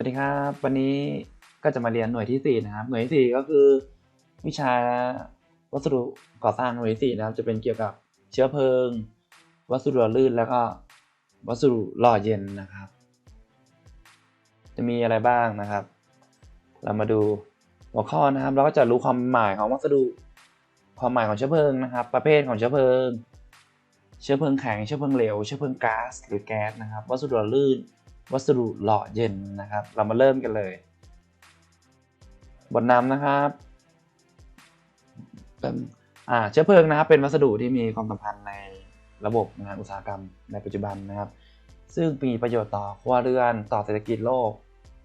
สวัสดีครับ วันนี้ก็จะมาเรียนหน่วยที่สี่นะครับ หน่วยที่สี่ก็คือ วิชาวัสดุก่อสร้างหน่วยที่สี่นะครับ จะเป็นเกี่ยวกับเชื้อเพลิง วัสดุหล่อลื่นแล้วก็วัสดุหล่อเย็นนะครับ จะมีอะไรบ้างนะครับ เรามาดูหัวข้อนะครับ เราก็จะรู้ความหมายของวัสดุความหมายของเชื้อเพลิงนะครับ ประเภทของเชื้อเพลิง เชื้อเพลิงแข็งเชื้อเพลิงเหลวเชื้อเพลิงก๊าซหรือแก๊สนะครับ วัสดุหล่อลื่น วัสดุหล่อเย็นนะครับ เรามาเริ่มกันเลยบทนำนะครับเป็นอ่าเชื้อเพลิงนะครับ เป็นวัสดุที่มีความสัมพันธ์ในระบบงานอุตสาหกรรมในปัจจุบันนะครับ ซึ่งมีประโยชน์ต่อครัวเรือนต่อเศรษฐกิจโลก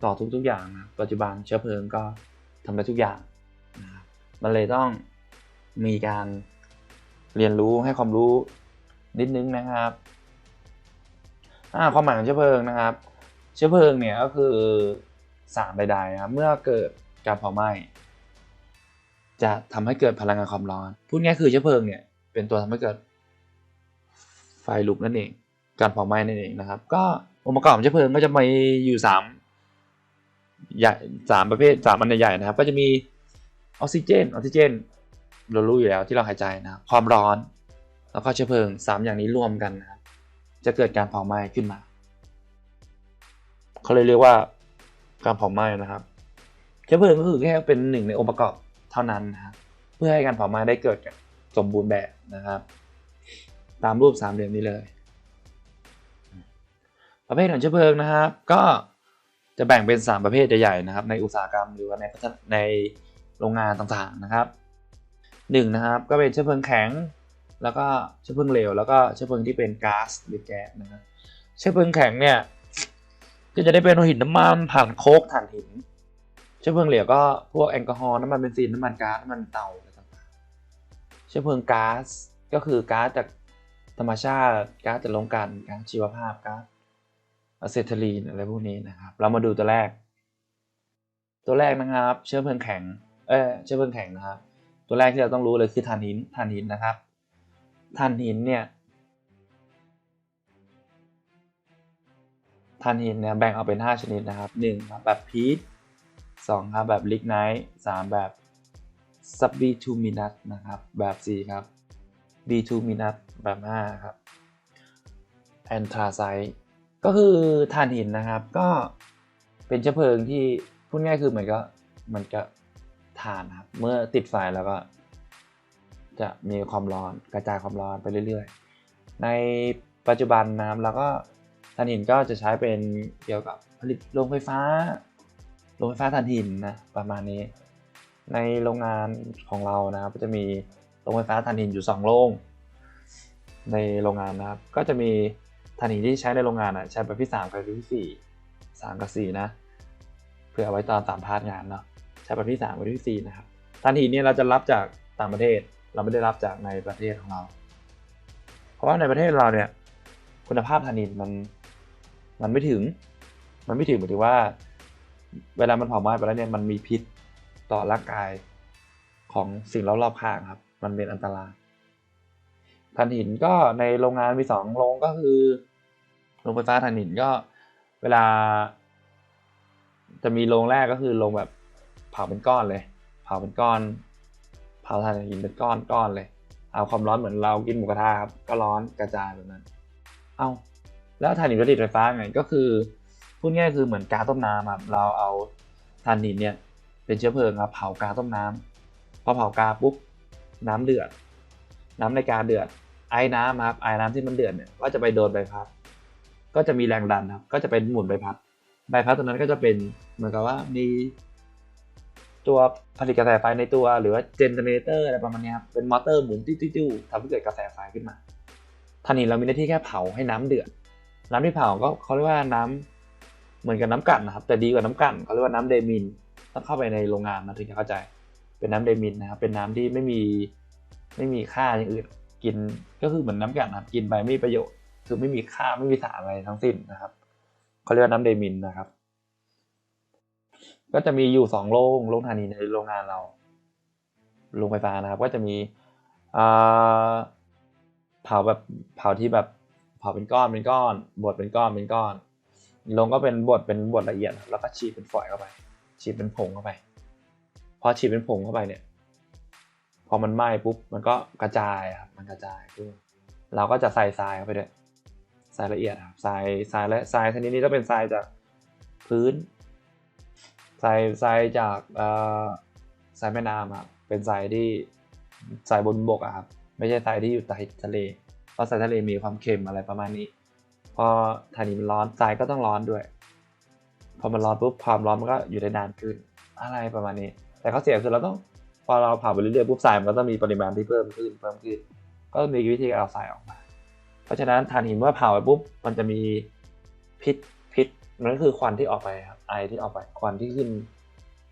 ต่อทุกๆอย่างนะปัจจุบันเชื้อเพลิงก็ทำได้ทุกอย่างนะครับมันเลยต้องมีการเรียนรู้ให้ความรู้นิดนึงนะครับอ่าความหมายของเชื้อเพลิงนะครับ เชื้อเพลิงเนี่ยก็คือสารใดๆนะครับเมื่อเกิดการเผาไหม้จะทำให้เกิดพลังงานความร้อน พูดง่ายคือเชื้อเพลิงเนี่ยเป็นตัวทำให้เกิดไฟลุกนั่นเอง การเผาไหม้นั่นเองนะครับ ก็องค์ประกอบเชื้อเพลิงก็จะมีอยู่สามใหญ่สามประเภทสามอันใหญ่ๆนะครับ ก็จะมีออกซิเจนออกซิเจนเรารู้อยู่แล้วที่เราหายใจนะครับความร้อน แล้วก็เชื้อเพลิงสามอย่างนี้รวมกันนะครับจะเกิดการเผาไหม้ขึ้นมา เขาเลยเรียกว่าการเผาไหม้นะครับเชื้อเพลิงก็คือแค่เป็นหนึ่งในองค์ประกอบเท่านั้นนะครับเพื่อให้การเผาไหม้ได้เกิดสมบูรณ์แบบนะครับ ตามรูปสามเหลี่ยมนี้เลย ประเภทของเชื้อเพลิงนะครับ ก็จะแบ่งเป็น 3 ประเภทใหญ่ๆนะครับ ในอุตสาหกรรมหรือว่าในในโรงงานต่างๆนะครับหนึ่งนะครับก็เป็นเชื้อเพลิงแข็ง แล้วก็เชื้อเพลิงเหลวแล้วก็เชื้อเพลิงที่เป็นก๊าซหรือแก๊สนะครับเชื้อเพลิงแข็งเนี่ย ก็จะได้เป็นโลหิตน้ำมันถ่านโคกถ่านหินเชื้อเพลิงเหลวก็พวกแอลกอฮอล์น้ำมันเบนซินน้ำมันก๊าซน้ำมันเตาอะไรต่างๆเชื้อเพลิงก๊าซก็คือก๊าซจากธรรมชาติก๊าซจากโรงกลั่นก๊าซชีวภาพก๊าซอะเซทิลีนอะไรพวกนี้นะครับ เรามาดูตัวแรก ตัวแรกนะครับ เชื้อเพลิงแข็งเออเชื้อเพลิงแข็งนะครับ ตัวแรกที่เราต้องรู้เลยคือถ่านหินถ่านหินนะครับถ่านหินเนี่ย ถ่านหินเนี่ยแบ่งออกเป็น 5 ชนิดนะครับ1ครับแบบพีท2ครับแบบลิกไนท์3แบบซับบีทูมินัสนะครับแบบ4ครับบีทูมินัสแบบ5ครับแอนทราไซต์ก็คือถ่านหินนะครับก็เป็นเชื้อเพลิงที่พูดง่ายคือเหมือนก็มันก็ถ่านครับเมื่อติดไฟแล้วก็จะมีความร้อนกระจายความร้อนไปเรื่อย ๆ ในปัจจุบันนะครับแล้วก็ ถ่านหินก็จะใช้เป็นเกี่ยวกับผลิตโรงไฟฟ้า โรงไฟฟ้าถ่านหินนะประมาณนี้ ในโรงงานของเรานะครับก็จะมีโรงไฟฟ้าถ่านหินอยู่ 2 โรงในโรงงานนะครับ ก็จะมีถ่านหินที่ใช้ในโรงงานอะใช้แบบที่3กับแบบที่4 3กับ4นะเพื่อเอาไว้ตอนสามพาร์ทงานเนาะใช้แบบที่3กับที่4นะครับถ่านหินเนี่ยเราจะรับจากต่างประเทศเราไม่ได้รับจากในประเทศของเรา เพราะว่าในประเทศเราเนี่ยคุณภาพถ่านหินมัน มันไม่ถึง มันไม่ถึงหมายถึงว่า เวลามันเผาไหม้ไปแล้วเนี่ยมันมีพิษต่อร่างกายของสิ่งรอบๆข้างครับ มันเป็นอันตรายถ่านหินก็ในโรงงานมีสองโรงก็คือโรงไฟฟ้าถ่านหินก็เวลา จะมีโรงแรกก็คือโรงแบบเผาเป็นก้อนเลย เผาเป็นก้อน เผาถ่านหินเป็นก้อนก้อนเลย เอาความร้อนเหมือนเรากินหมูกระทะครับ ก็ร้อนกระจายแบบนั้น เอา แล้วถ่านหินผลิตไฟฟ้าไงก็คือพูดง่ายคือเหมือนก๊าซต้มน้ำครับเราเอาถ่านหินเนี่ยเป็นเชื้อเพลิงครับเผาก๊าซต้มน้ำพอเผาก๊าซปุ๊บน้ำเดือด น้ำในกาเดือด ไอ้น้ำครับไอ้น้ำที่มันเดือดเนี่ยก็จะไปโดนใบพัด ก็จะมีแรงดันครับก็จะเป็นหมุนใบพัดใบพัดตัวนั้นก็จะเป็นเหมือนกับว่ามีตัวผลิตกระแสไฟในตัวหรือว่าเจนเนเรเตอร์อะไรประมาณนี้ครับเป็นมอเตอร์หมุนติ้วๆทำให้เกิดกระแสไฟขึ้นมาถ่านหินเรามีหน้าที่แค่เผาให้น้ำเดือด น้ำที่เผาก็เขาเรียกว่าน้ำเหมือนกับน้ำกั่นนะครับ แต่ดีกว่าน้ำกั่นเขาเรียกว่าน้ำเดมินต้องเข้าไปในโรงงานนะถึงจะเข้าใจ เป็นน้ำเดมินนะครับ เป็นน้ำที่ไม่มีไม่มีค่าอย่างอื่น กินก็คือเหมือนน้ำกั่นนะครับ กินไปไม่มีประโยชน์คือไม่มีค่าไม่มีสารอะไรทั้งสิ้นนะครับเขาเรียกว่าน้ำเดมินนะครับ ก็จะมีอยู่สองโรงโรงถ่านหินในโรงงานเราโรงไฟฟ้านะครับ ก็จะมีเผาแบบเผาที่แบบ เผาเป็นก้อนเป็นก้อนบดเป็นก้อนเป็นก้อน ลงก็เป็นบดเป็นบดละเอียดครับแล้วก็ฉีดเป็นฝอยเข้าไป ฉีดเป็นผงเข้าไป พอฉีดเป็นผงเข้าไปเนี่ย พอมันไหม้ปุ๊บมันก็กระจายครับ มันกระจายปุ๊บเราก็จะใส่ทรายเข้าไปด้วยทรายละเอียดครับทรายทรายและทรายชนิดนี้ต้องเป็นทรายจากพื้นทรายทรายจากเอ่อทรายแม่น้ำครับเป็นทรายที่ทรายบนบกอะครับ ไม่ใช่ทรายที่อยู่ใต้ทะเล เพราะทรายทะเลมีความเค็มอะไรประมาณนี้ พอถ่านหินมันร้อนทรายก็ต้องร้อนด้วย พอมันร้อนปุ๊บความร้อนมันก็อยู่ได้นานขึ้นอะไรประมาณนี้ แต่ข้อเสียคือเราต้องพอเราเผาไปเรื่อยๆปุ๊บทรายมันก็ต้องมีปริมาณที่เพิ่มขึ้นเพิ่มขึ้น ก็มีวิธีการเอาทรายออกมา เพราะฉะนั้นถ่านหินเมื่อเผาไปปุ๊บมันจะมีพิษพิษนั่นก็คือควันที่ออกไปครับไอที่ออกไปควันที่ขึ้น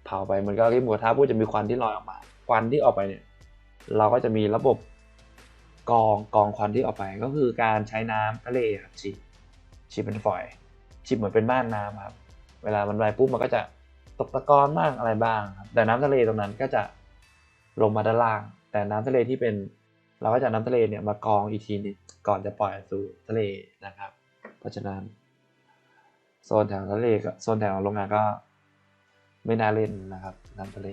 เผาไปมันก็ที่หมูทะปุ๊บจะมีควันที่ลอยออกมา ควันที่ออกไปเนี่ย เราก็จะมีระบบ กองกองควันที่ออกไปก็คือการใช้น้ำทะเลครับฉีดฉีดเป็นฝอยฉีดเหมือนเป็นบ้านน้ำครับ เวลามันไปปุ๊บมันก็จะตกตะกอนบ้างอะไรบ้างครับแต่น้ำทะเลตรงนั้นก็จะลงมาด้านล่าง แต่น้ำทะเลที่เป็น เราก็จะน้ำทะเลเนี่ยมากองอีกทีนึงก่อนจะปล่อยสู่ทะเลนะครับ เพราะฉะนั้นโซนแถวทะเลก็โซนแถวโรงงานก็ไม่น่าเล่นนะครับน้ำทะเล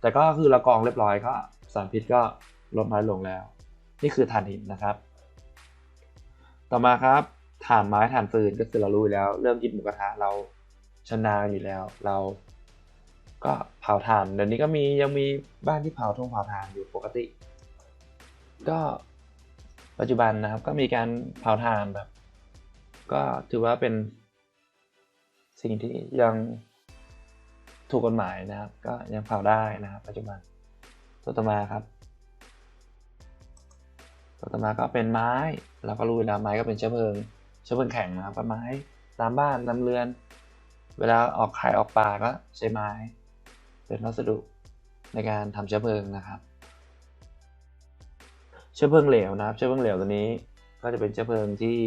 แต่ก็คือเรากองเรียบร้อยก็สารพิษก็ลดน้อยลงแล้ว นี่คือถ่านหินนะครับ ต่อมาครับถ่านไม้ถ่านฟืนก็คือเรารู้แล้ว เรื่องกินหมูกระทะเราชนาอยู่แล้ว เราก็เผาถ่านเดี๋ยวนี้ก็มียังมีบ้านที่เผาทงเผาถ่านอยู่ปกติ ก็ปัจจุบันนะครับ ก็มีการเผาถ่านแบบ ก็ถือว่าเป็นสิ่งที่ยังถูกกฎหมายนะครับ ก็ยังเผาได้นะครับ ปัจจุบันตัวต่อมาครับ ตัวต่อมาก็เป็นไม้เราก็รู้อยู่แล้วไม้ก็เป็นเชื้อเพลิง เชื้อเพลิงแข็งนะครับก็ไม้ตามบ้านตามเรือน เวลาออกขายออกป่าก็ใช้ไม้ เป็นวัสดุในการทำเชื้อเพลิงนะครับ เชื้อเพลิงเหลวนะครับ เชื้อเพลิงเหลวตัวนี้ ก็จะเป็นเชื้อเพลิงที่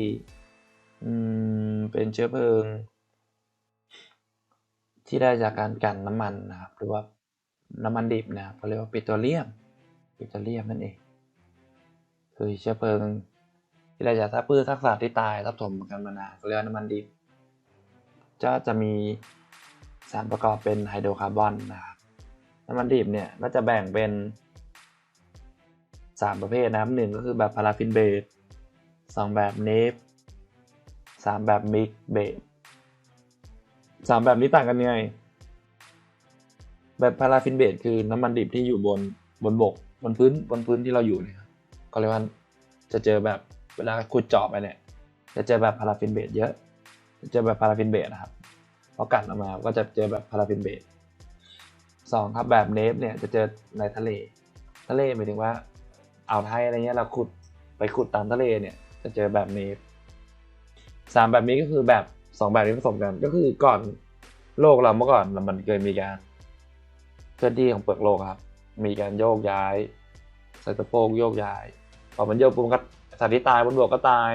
อืมเป็นเชื้อเพลิง ที่ได้จากการกลั่นน้ำมันนะครับ หรือว่าน้ำมันดิบนะครับเขาเรียกว่าปิโตรเลียม ปิโตรเลียมนั่นเอง คือเชื้อเพลิง ที่ได้จากซากพืชซากสัตว์ที่ตายทับถมกันมานานเขาเรียกน้ำมันดิบก็จะมีสารประกอบเป็นไฮโดรคาร์บอนนะครับน้ำมันดิบเนี่ยก็จะแบ่งเป็นสามประเภทนะครับหนึ่งก็คือแบบพาราฟินเบสสองแบบเนฟสามแบบมิกเบสสามแบบนี้ต่างกันยังไง แบบพาราฟินเบสคือน้ำมันดิบที่อยู่บนบนบกบนพื้นบนพื้นที่เราอยู่เนี่ย ก็เรียกว่าจะเจอแบบเวลาขุดเจาะไปเนี่ย จะเจอแบบพาราฟินเบสเยอะ จะเจอแบบพาราฟินเบสนะครับพอกัดออกมาก็จะเจอแบบพาราฟินเบสสองครับแบบเนฟเนี่ยจะเจอในทะเล ทะเลหมายถึงว่าอ่าวไทยอะไรเงี้ยเราขุดไปขุดตามทะเลเนี่ยจะเจอแบบเนี้สามแบบนี้ก็คือแบบสองแบบนี้ผสมกันก็คือก่อนโลกเราเมื่อก่อนมันเคยมีการเคลื่อนที่ของเปลือกโลกครับ มีการโยกย้ายไซโตโปกโยกย้าย พอมันโยกปุ๊บมันก็สัตว์ที่ตายบนบกก็ตาย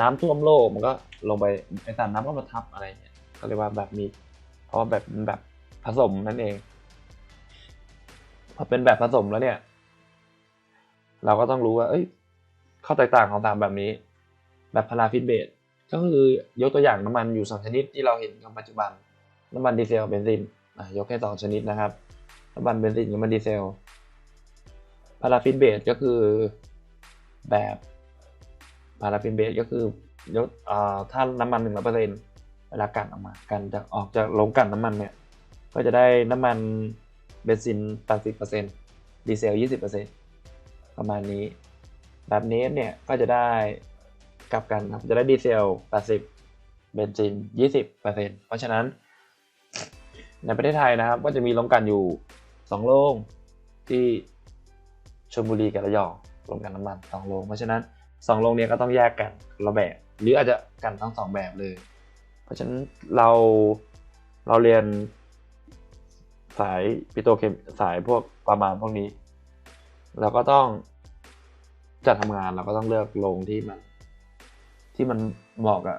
น้ำท่วมโลกมันก็ลงไปไอสารน้ำก็มาทับอะไรเงี้ยก็เรียกว่าแบบมีเพราะแบบเป็นแบบผสมนั่นเอง พอเป็นแบบผสมแล้วเนี่ย เราก็ต้องรู้ว่า เอ้ย ข้อแตกต่างของสามแบบนี้ แบบพาราฟินเบสก็คือยกตัวอย่างน้ำมันอยู่สองชนิดที่เราเห็นกันปัจจุบัน น้ำมันดีเซลเบนซินอะยกแค่สองชนิดนะครับ น้ำมันเบนซินกับน้ำมันดีเซลพาราฟินเบสก็คือ แบบพาราฟินเบสก็คือยกถ้าน้ำมันหนึ่งร้อยเปอร์เซ็นต์เวลากันออกมากันจากออกจากโรงกันน้ำมันเนี่ย ก็จะได้น้ำมันเบนซิน80%ดีเซล20%ปอร์เซ็นต์ประมาณนี้ แบบเนฟเนี่ยก็จะได้กลับกันครับจะได้ดีเซล80เบนซิน20%เปอร์เซ็นต์เพราะฉะนั้น ในประเทศไทยนะครับ ก็จะมีโรงกันอยู่2โรงที่ชลบุรีกับระยอง โรงกันน้ำมัน2โรงเพราะฉะนั้น2โรงเนี้ยก็ต้องแยกกันระแบบ หรืออาจจะกันทั้ง2แบบเลย เพราะฉะนั้นเราเราเรียนสายปิโตเคมสายพวกประมาณพวกนี้ เราก็ต้องจัดทำงานเราก็ต้องเลือกโรงที่มัน ที่มันเหมาะกับ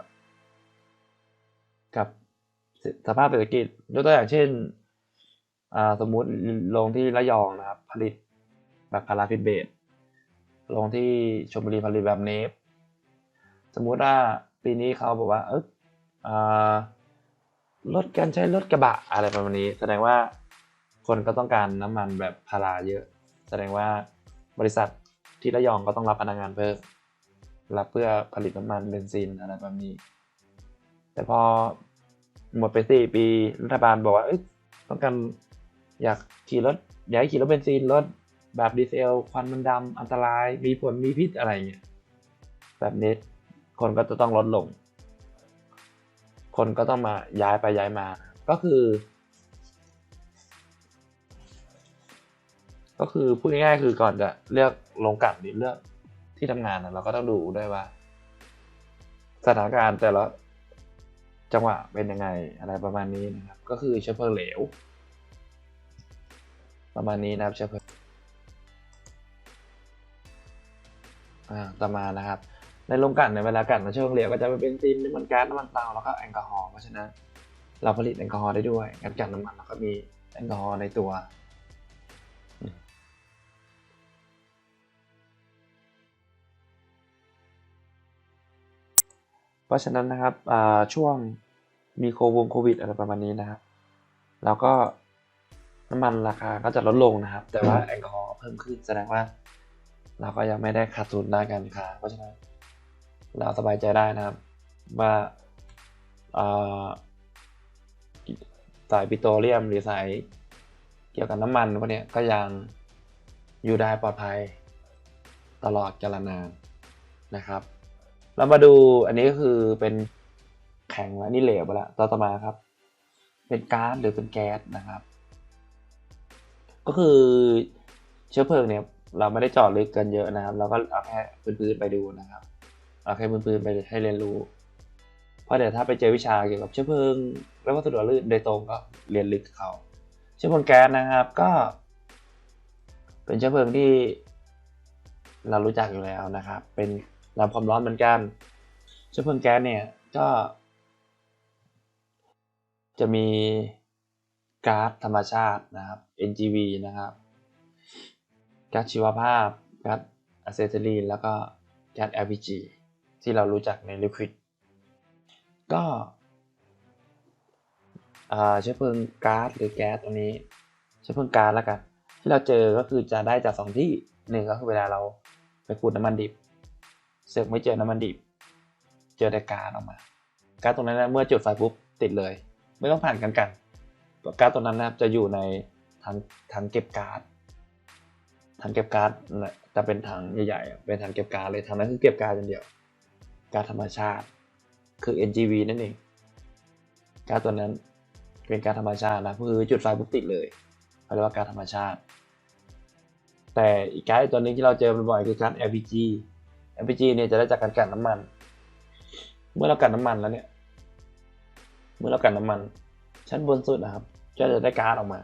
กับสภาพเศรษฐกิจยกตัวอย่างเช่นสมมุติโรงที่ระยองนะครับ ผลิตแบบพาราฟิเบส โรงที่ชลบุรีผลิตแบบเนฟสมมุติว่าปีนี้เขาบอกว่า เออลดการใช้รถกระบะอะไรประมาณนี้ แสดงว่าคนก็ต้องการน้ำมันแบบพาราเยอะ แสดงว่าบริษัทที่ระยองก็ต้องรับพนักงานเพิ่มรับเพื่อผลิตน้ำมันเบนซินอะไรแบบนี้ แต่พอหมดไปสี่ปีรัฐบาลบอกว่าต้องการอยากขี่รถอยากขี่รถเบนซินรถ แบบดีเซลควันมันดำอันตรายมีผลมีพิษอะไรเงี้ยแบบนี้คนก็จะต้องลดลง คนก็ต้องมาย้ายไปย้ายมา ก็คือ ก็คือพูดง่ายๆคือก่อนจะเลือกลงกลันหรือเลือกที่ทำงานนะเราก็ต้องดูด้วยว่า สถานการณ์แต่ละจังหวะเป็นยังไงอะไรประมาณนี้นะครับ ก็คือเชื้อเพลิงเหลว ประมาณนี้นะครับเชื้อเพลิง อ่าต่อมานะครับ ในโรงกลั่นในเวลากลั่นในเชื้อเพลิงเหลวก็จะเป็นเบนซินน้ำมันก๊าซน้ำมันเตาแล้วก็แอลกอฮอล์เพราะฉะนั้นเราผลิตแอลกอฮอล์ได้ด้วยการกลั่นน้ำมันเราก็มีแอลกอฮอล์ในตัวเพราะฉะนั้นนะครับช่วงมีโควงโควิดอะไรประมาณนี้นะครับ แล้วก็น้ำมันราคาก็จะลดลงนะครับ แต่ว่าแอลกอฮอล์เพิ่มขึ้นแสดงว่า เราก็ยังไม่ได้ขาดทุนด้านการค้าเพราะฉะนั้นเราสบายใจได้นะครับว่าสายปิโตรเลียมหรือสายเกี่ยวกับน้ำมันพวกนี้ก็ยังอยู่ได้ปลอดภัยตลอดกาลนานนะครับ เรามาดูอันนี้ก็คือเป็นแข็งแล้วนี่เหลวไปแล้วต่อมาครับ เป็นก๊าซหรือเป็นแก๊สนะครับ ก็คือเชื้อเพลิงเนี่ย เราไม่ได้จาะลึกกันเยอะนะครับ เราก็เอาแค่พื้นๆไปดูนะครับ เอาแค่พื้นๆไปให้เรียนรู้ เพราะเดี๋ยวถ้าไปเจอวิชาเกี่ยวกับเชื้อเพลิง และวัสดุลื่นโดยตรงก็เรียนลึกเขาเชื้อเพลิงแก๊สนะครับก็ เป็นเชื้อเพลิงที่เรารู้จักอยู่แล้วนะครับ เป็นรับความร้อนเหมือนกัน เชื้อเพลิงแก๊สเนี่ยก็ จะมีก๊าซธรรมชาตินะครับ NGV นะครับ ก๊าซชีวภาพก๊าซอะเซทิลีนแล้วก็ก๊าซ LPG ที่เรารู้จักในลิควิดก็เชื้อเพลิงก๊าซหรือแก๊สตัวนี้เชื้อเพลิงก๊าซแล้วกันที่เราเจอก็คือจะได้จากสองที่หนึ่งก็คือเวลาเราไปขูดน้ำมันดิบเสือกไม่เจอน้ำมันดิบ เจอแต่ก๊าซออกมาก๊าซตรงนั้นนะเมื่อจุดไฟปุ๊บติดเลย ไม่ต้องผ่านกันกันก๊าซตัวนั้นนะครับจะอยู่ในถังถังเก็บก๊าซ ถังเก็บก๊าซจะเป็นถังใหญ่ๆ เป็นถังเก็บก๊าซเลยถังนั้นคือเก็บก๊าซอย่างเดียวก๊าซธรรมชาติ คือ NGV นั่นเองก๊าซตัวนั้นเป็นก๊าซธรรมชาตินะคือจุดไฟปุ๊บติดเลยเขาเรียกว่าก๊าซธรรมชาติ แต่อีกก๊าซตัวนึงที่เราเจอบ่อยๆคือก๊าซ LPG LPG เนี่ยจะได้จากการกลั่นน้ำมัน เมื่อเรากลั่นน้ำมันแล้วเนี่ย เมื่อเรากลั่นน้ำมัน ชั้นบนสุดนะครับก็จะได้ก๊าซออกมา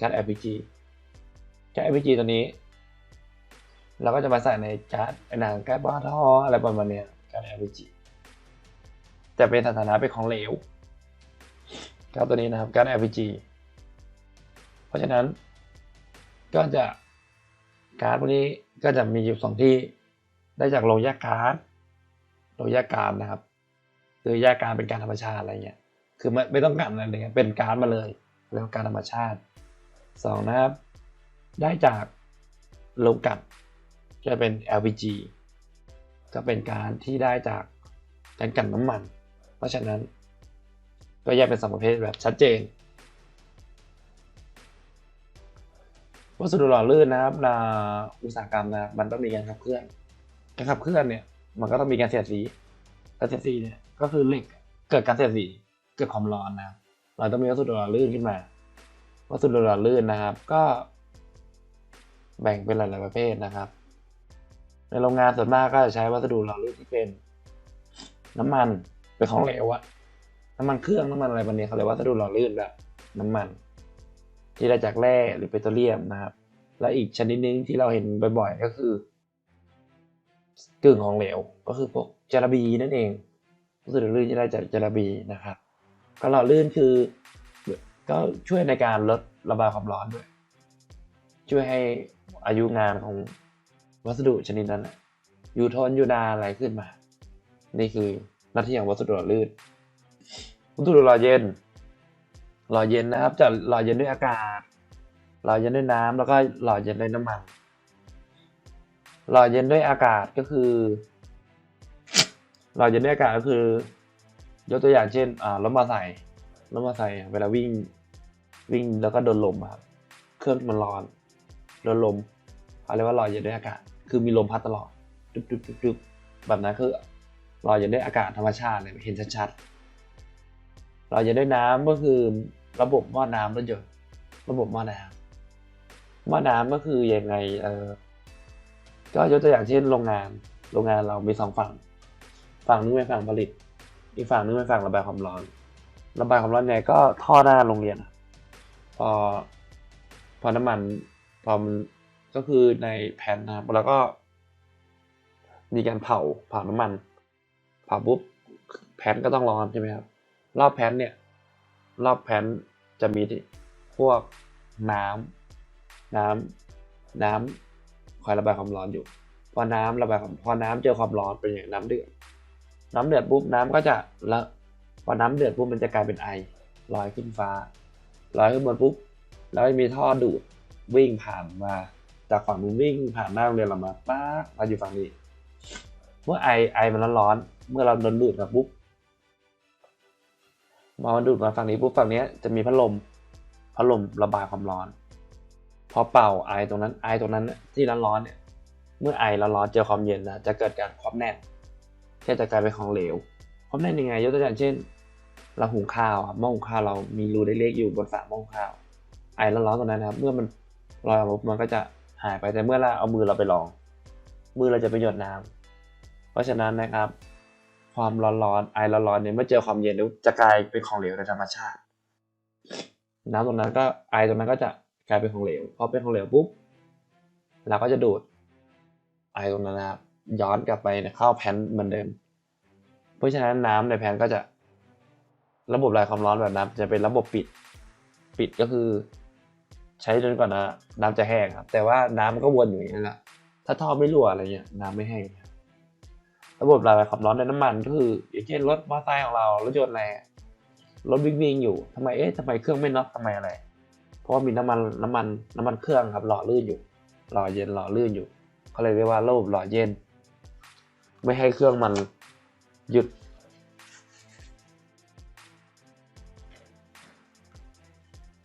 ก๊าซ LPG ก๊าซ LPG ตัวนี้ เราก็จะมาใส่ในกาซในหนังก๊าซบอทออะไรประมาณนี้ก๊าซ LPG จะเป็นสถานะเป็นของเหลวก๊าซตัวนี้นะครับก๊าซ LPG เพราะฉะนั้นก็จะก๊าซพวกนี้ก็จะมีอยู่สองที่ได้จากโรงแยกก๊าซโรงแยกก๊าซนะครับคือแยกกาซเป็นการธรรมชาติอะไรเงี้ยคือไม่ไม่ต้องกันอะไรเลยเป็นก๊าซมาเลยเรียกว่าการธรรมชาติสองนะครับ ได้จากโรงกลั่นจะเป็น LPG ก็เป็นการที่ได้จากการกลั่นน้ำมัน เพราะฉะนั้นก็แยกเป็นสองประเภทแบบชัดเจน วัสดุหล่อลื่นนะครับในอุตสาหกรรมนะมันต้องมีการขับเคลื่อน การขับเคลื่อนเนี่ยมันก็ต้องมีการเสียดสีการเสียดสีเนี่ยก็คือเหล็กเกิดการเสียดสีเกิดความร้อนนะเราต้องมีวัสดุหล่อลื่นขึ้นมา วัสดุหล่อลื่นนะครับ ก็ แบ่งเป็นหลาย ๆ ประเภทนะครับ ในโรงงานส่วนมากก็จะใช้วัสดุหล่อลื่นที่เป็น น้ำมันเป็นของเหลวอะน้ำมันเครื่องน้ำมันอะไรแบบนี้เขาเรียกวัสดุหล่อลื่นแบบน้ำมัน ที่ได้จากแร่หรือเปโตรเลียมนะครับ และอีกชนิดนึงที่เราเห็นบ่อย ๆ ก็คือกึ่งของเหลวก็คือพวกจาระบีนั่นเองวัสดุลื่นที่ได้จากจาระบีนะครับ ก็หล่อลื่นคือก็ช่วยในการลดระบายความร้อนด้วย ช่วยให้ อายุงานของวัสดุชนิดนั้นอยู่ทนอยู่นานอะไรขึ้นมา นี่คือหน้าที่ของวัสดุหล่อลื่นวัตถุหล่อเย็นหล่อเย็นนะครับ จะหล่อเย็นด้วยอากาศหล่อเย็นด้วยน้ำแล้วก็หล่อเย็นด้วยน้ำมันหล่อเย็นด้วยอากาศก็คือหล่อเย็นด้วยอากาศก็คือ ยกตัวอย่างเช่นอ่ารถมอเตอร์ไซค์รถมอเตอร์ไซค์เวลาวิ่งวิ่งแล้วก็โดนลมครับ เครื่องมันร้อน โดนลมเขาเรียกว่าล่อเย็นด้วยอากาศ คือมีลมพัดตลอดดุบดุบดุบดุบแบบนั้นคือล่อเย็นด้วยอากาศธรรมชาติเลยเห็นชัดๆล่อเย็นด้วยน้ำก็คือระบบหม้อน้ำรถยนต์ระบบหม้อน้ำหม้อน้ำก็คือยังไงเออก็ยกตัวอย่างเช่นโรงงานโรงงานเรามีสองฝั่ง ฝั่งนึงเป็นฝั่งผลิต อีกฝั่งนึงเป็นฝั่งระบายความร้อน ระบายความร้อนไงก็ท่อหน้าโรงเรียนพอพอน้ำมัน พอมันก็คือในแผ่นนะครับแล้วก็ มีการเผาเผาน้ำมัน เผาปุ๊บแผ่นก็ต้องร้อนใช่ไหมครับ รอบแผ่นเนี่ย รอบแผ่นจะมีพวกน้ำน้ำน้ำคอยระบายความร้อนอยู่ พอน้ำระบายความพอน้ำเจอความร้อนเป็นอย่างน้ำเดือด น้ำเดือดปุ๊บน้ำก็จะละพอน้ำเดือดปุ๊บมันจะกลายเป็นไอลอยขึ้นฟ้าลอยขึ้นบนปุ๊บแล้วมีท่อดูด วิ่งผ่านมา จากฝั่งนู้นวิ่งผ่านหน้าโรงเรียนเรามาป้าบมาอยู่ฝั่งนี้ เมื่อไอไอมันร้อนๆเมื่อเราโดนดูดมาปุ๊บมันดูดมาฝั่งนี้ปุ๊บฝั่งนี้จะมีพัดลมพัดลมระบายความร้อน พอเป่าไอตรงนั้นไอตรงนั้นน่ะที่ร้อนๆเนี่ย เมื่อไอร้อนๆเจอความเย็นนะจะเกิดการความแน่นแค่จะกลายเป็นของเหลวความแน่นยังไงยกตัวอย่างเช่น เราหุงข้าวครับหม้อหุงข้าวเรามีรูเล็กๆอยู่บนฝาหม้อหุงข้าวไอร้อนๆตรงนั้นนะครับ เมื่อมัน ลอยมาปุ๊บมันก็จะหายไปแต่เมื่อเราเอามือเราไปลอง มือเราจะไปหยดน้ำเพราะฉะนั้นนะครับ ความร้อนๆไอร้อนๆเนี่ยเมื่อเจอความเย็นจะกลายเป็นของเหลวในธรรมชาติ น้ำตรงนั้นก็ไอตรงนั้นก็จะกลายเป็นของเหลวพอเป็นของเหลวปุ๊บเราก็จะดูดไอตรงนั้นนะครับย้อนกลับไปเข้าแผ่นเหมือนเดิม เพราะฉะนั้นน้ำในแผ่นก็จะ ระบบระบายความร้อนแบบนั้นจะเป็นระบบปิด ปิดก็คือ ใช้จนกว่านะน้ำจะแห้งครับ แต่ว่าน้ำมันก็วนอยู่อย่างนี้แหละถ้าท่อไม่รั่วอะไรเงี้ยน้ำไม่แห้งระบบระบายความร้อนในน้ำมันก็คือ อย่างเช่นรถมอเตอร์ไซค์ของเรารถยนต์อะไรรถวิ่งวิ่งอยู่ทำไมเอ๊ะทำไมเครื่องไม่น็อกทำไมอะไร เพราะว่ามีน้ำมันน้ำมันน้ำมันเครื่องครับหล่อลื่นอยู่หล่อเย็นหล่อลื่นอยู่เขาเลยเรียกว่าระบบหล่อเย็น ไม่ให้เครื่องมันหยุด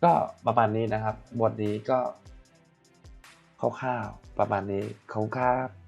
ก็ประมาณนี้นะครับบทนี้ก็คร่าวๆประมาณนี้ขอบคุณครับ